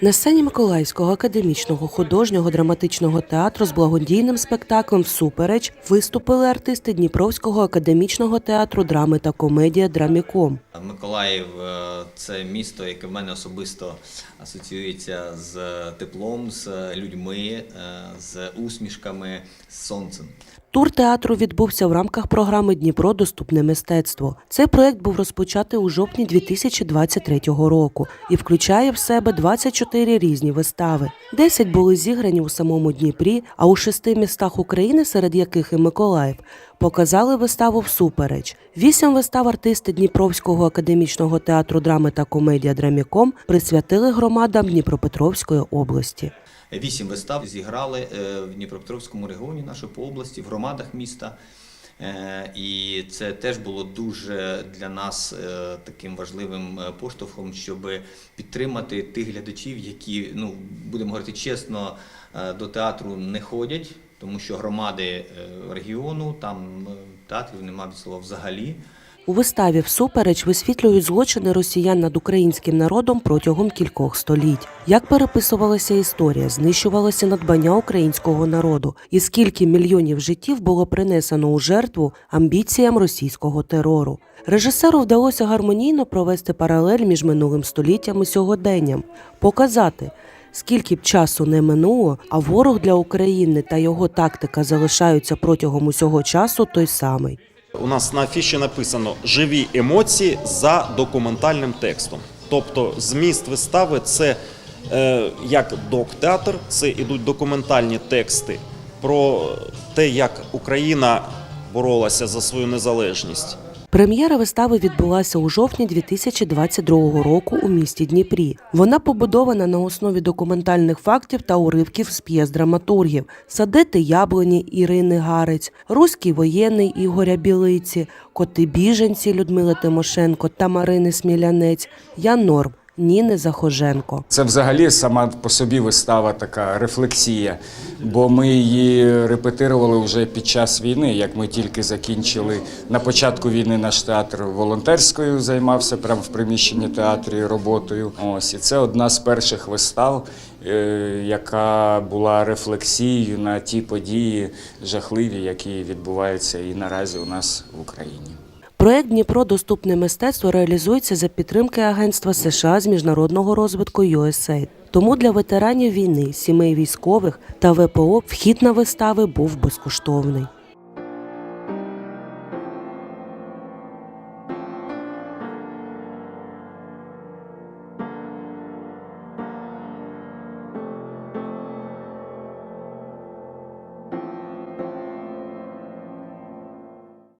На сцені Миколаївського академічного художнього драматичного театру з благодійним спектаклем Всупереч виступили артисти Дніпровського академічного театру драми та комедія Драміком. Миколаїв е, це місто, яке в мене особисто асоціюється з теплом, з людьми, е, з усмішками, з сонцем. Тур театру відбувся в рамках програми Дніпро Доступне мистецтво. Цей проект був розпочатий у жовтні 2023 року і включає в себе 24 різні вистави. 10 були зіграні у самому Дніпрі, а у шести містах України, серед яких і Миколаїв, показали виставу всупереч. Вісім вистав артисти Дніпровського академічного театру драми та комедія Драміком присвятили громадам Дніпропетровської області. Вісім вистав зіграли е, в Дніпропетровському регіоні нашої по області, в громадах міста. Е, І це теж було дуже для нас е, таким важливим поштовхом, щоб підтримати тих глядачів, які, ну будемо говорити чесно, до театру не ходять, тому що громади е, регіону там театрів немає від слова взагалі. У виставі всупереч висвітлюють злочини росіян над українським народом протягом кількох століть. Як переписувалася історія, знищувалося надбання українського народу, і скільки мільйонів життів було принесено у жертву амбіціям російського терору. Режисеру вдалося гармонійно провести паралель між минулим століттям і сьогоденням, показати. Скільки б часу не минуло, а ворог для України та його тактика залишаються протягом усього часу той самий. У нас на афіші написано живі емоції за документальним текстом. Тобто, зміст вистави це е, як док-театр, це ідуть документальні тексти про те, як Україна боролася за свою незалежність. Прем'єра вистави відбулася у жовтні 2022 року у місті Дніпрі. Вона побудована на основі документальних фактів та уривків з п'єс драматургів Садити яблуні Ірини Гарець, Руський воєнний Ігоря Білиці, Коти біженці Людмили Тимошенко та Марини Смілянець, Ян Норм, Ніни Захоженко. Це взагалі сама по собі вистава така рефлексія, бо ми її репетирували вже під час війни. Як ми тільки закінчили на початку війни, наш театр волонтерською займався прямо в приміщенні театрі роботою. Ось і це одна з перших вистав, е, яка була рефлексією на ті події жахливі, які відбуваються і наразі у нас в Україні. Проект Дніпро Доступне мистецтво реалізується за підтримки Агентства США з міжнародного розвитку USAID. Тому для ветеранів війни, сімей військових та ВПО вхід на вистави був безкоштовний.